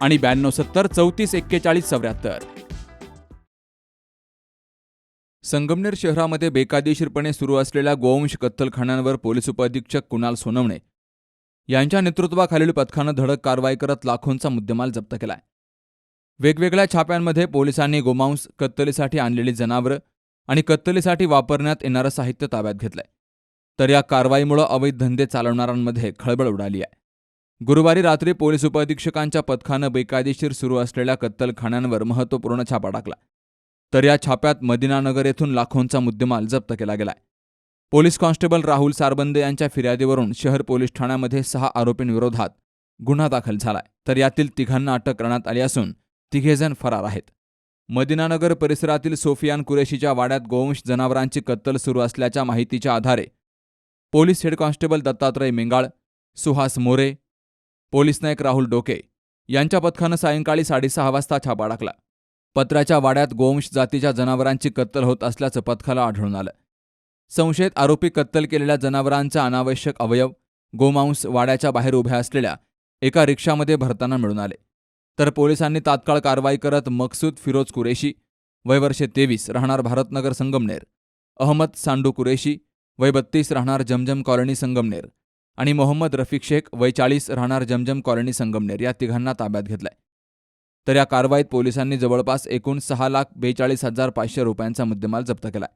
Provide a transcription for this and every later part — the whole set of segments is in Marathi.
आणि ब्याण्णव सत्तर चौतीस एक्केचाळीस चौऱ्याहत्तर. संगमनेर शहरामध्ये बेकायदेशीरपणे सुरू असलेल्या गोवंश कत्तलखान्यांवर पोलीस उपअधीक्षक कुणाल सोनवणे यांच्या नेतृत्वाखालील पथकानं धडक कारवाई करत लाखोंचा मुद्देमाल जप्त केलाय. वेगवेगळ्या छाप्यांमध्ये पोलिसांनी गोमांस कत्तलीसाठी आणलेली जनावरं आणि कत्तलीसाठी वापरण्यात येणारं साहित्य ताब्यात घेतलंय. तर या कारवाईमुळे अवैध धंदे चालवणाऱ्यांमध्ये खळबळ उडाली आहे. गुरुवारी रात्री पोलीस उपअधीक्षकांच्या पथकानं बेकायदेशीर सुरू असलेल्या कत्तलखान्यांवर महत्त्वपूर्ण छापा टाकला. तर या छाप्यात मदिनानगर येथून लाखोंचा मुद्देमाल जप्त केला गेलाय. पोलीस कॉन्स्टेबल राहुल सारबंदे यांच्या फिर्यादीवरून शहर पोलीस ठाण्यामध्ये सहा आरोपींविरोधात गुन्हा दाखल झालाय. तर यातील तिघांना अटक करण्यात आली असून तिघेजण फरार आहेत. मदिनानगर परिसरातील सोफियान कुरेशीच्या वाड्यात गोवंश जनावरांची कत्तल सुरू असल्याच्या माहितीच्या आधारे police head constable Dattatray Mengal Suhas More police नायक राहुल डोके यांच्या पथकानं सायंकाळी साडेसहा वाजता छापा टाकला. पत्राच्या वाड्यात गोवंश जातीच्या जनावरांची कत्तल होत असल्याचं पथकाला आढळून आलं. संशयित आरोपी कत्तल केलेल्या जनावरांचा अनावश्यक अवयव गोमांस वाड्याच्या बाहेर उभ्या असलेल्या एका रिक्षामध्ये भरताना मिळून आले. तर पोलिसांनी तात्काळ कारवाई करत मकसूद फिरोज कुरेशी वय वर्षे तेवीस राहणार भारतनगर संगमनेर अहमद सांडू कुरेशी वय बत्तीस राहणार जमजम कॉलनी संगमनेर आणि मोहम्मद रफिक शेख वय चाळीस राहणार जमजम कॉलनी संगमनेर या तिघांना ताब्यात घेतलाय. तर या कारवाईत पोलिसांनी जवळपास एकूण सहा लाख बेचाळीस हजार पाचशे रुपयांचा मुद्देमाल जप्त केलाय.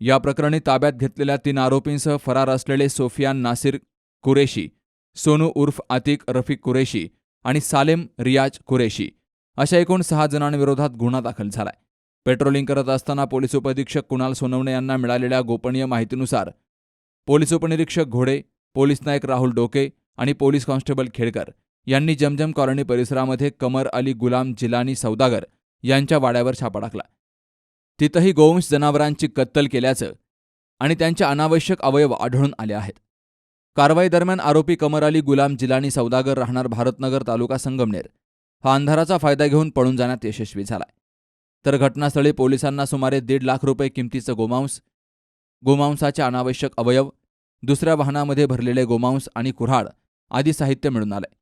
या प्रकरणी ताब्यात घेतलेल्या तीन आरोपींसह फरार असलेले सोफियान नासिर कुरेशी सोनू उर्फ आतिक रफिक कुरेशी आणि सालेम रियाज कुरेशी अशा एकूण सहा जणांविरोधात गुन्हा दाखल झालाय. पेट्रोलिंग करत असताना पोलीस उपअधीक्षक कुणाल सोनवणे यांना मिळालेल्या गोपनीय माहितीनुसार पोलीस उपनिरीक्षक घोडे पोलीस नायक राहुल डोके आणि पोलीस कॉन्स्टेबल खेडकर यांनी जमजम कॉलनी परिसरामध्ये कमर अली गुलाम जिलानी सौदागर यांच्या वाड्यावर छापा टाकला. तिथंही गोवंश जनावरांची कत्तल केल्याचं आणि त्यांचे अनावश्यक अवयव आढळून आले आहेत. कारवाई दरम्यान आरोपी कमर अली गुलाम जिलानी सौदागर राहणार भारतनगर तालुका संगमनेर. हा अंधाराचा फायदा घेऊन पळून जाण्यात यशस्वी झालाय. तर घटनास्थळी पोलिसांना सुमारे दीड लाख रुपये किमतीचं गोमांस गोमांसाचे अनावश्यक अवयव दुसऱ्या वाहनामध्ये भरलेले गोमांस आणि कुऱ्हाड आदी साहित्य मिळून आलंय.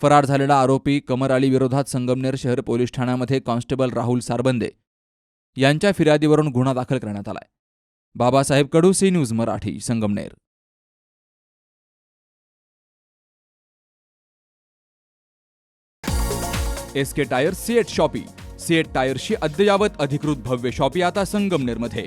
फरार झालेला आरोपी कमर अली विरोधात संगमनेर शहर पोलीस ठाण्यामध्ये कॉन्स्टेबल राहुल सारबंदे यांच्या फिर्यादीवरून गुन्हा दाखल करण्यात आलाय. Babasaheb Kadu C news Marathi Sangamner. S K tyre CEAT shoppe. CEAT टायर्सची अद्ययावत अधिकृत भव्य शॉपी आता संगमनेरमध्ये.